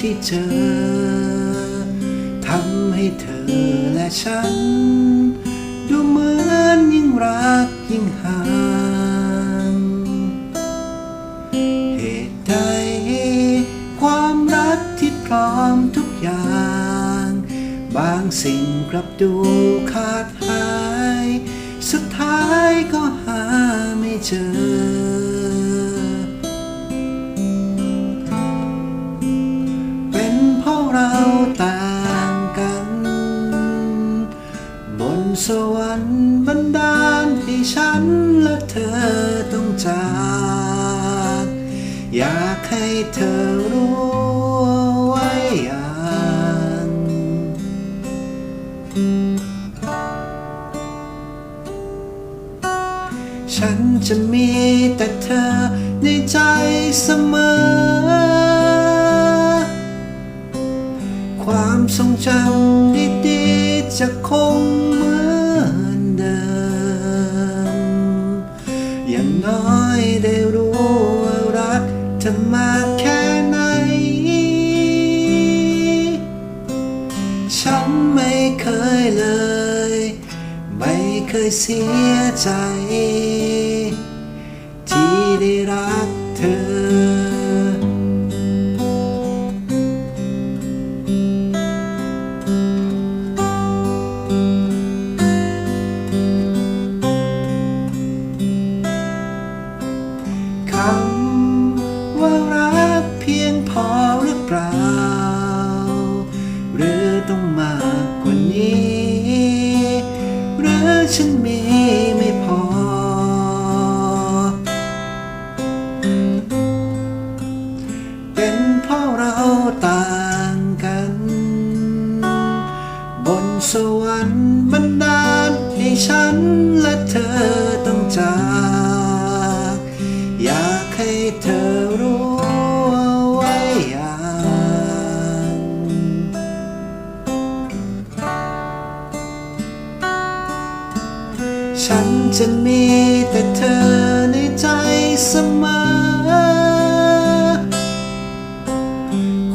ที่เจอทำให้เธอและฉัน ดูเหมือนยิ่งรักยิ่งห่างเหตุใดความรักที่พร้อมทุกอย่าง บางสิ่งกลับดูขาดหาย สุดท้ายก็หาไม่เจอ สวรรค์บันดาลให้ฉันและเธอต้องจากอยากให้เธอรู้ไว้อย่างฉันจะมีแต่เธอในใจเสมอความทรงจำดีๆจะคงมืากแค่ไหน ฉันไม่เคยเลย ไม่เคยเสียใจ ที่ได้รักเธอ เปล่า หรือต้องมากกว่านี้ หรือฉันมีไม่พอ เป็นเพราะเราต่างกัน บนสวรรค์บันดาลให้ฉันและเธอ ฉันจะมีแต่เธอในใจเสมอ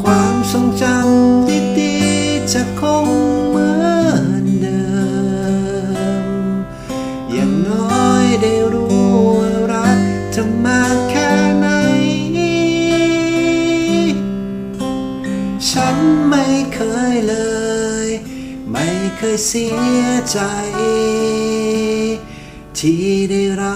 ความทรงจำดีๆจะคงเหมือนเดิม อย่างน้อยได้รู้ว่ารักเธอมากแค่ไหน ฉันไม่เคยเลย ไม่เคยเสียใจ ที่ได้รัก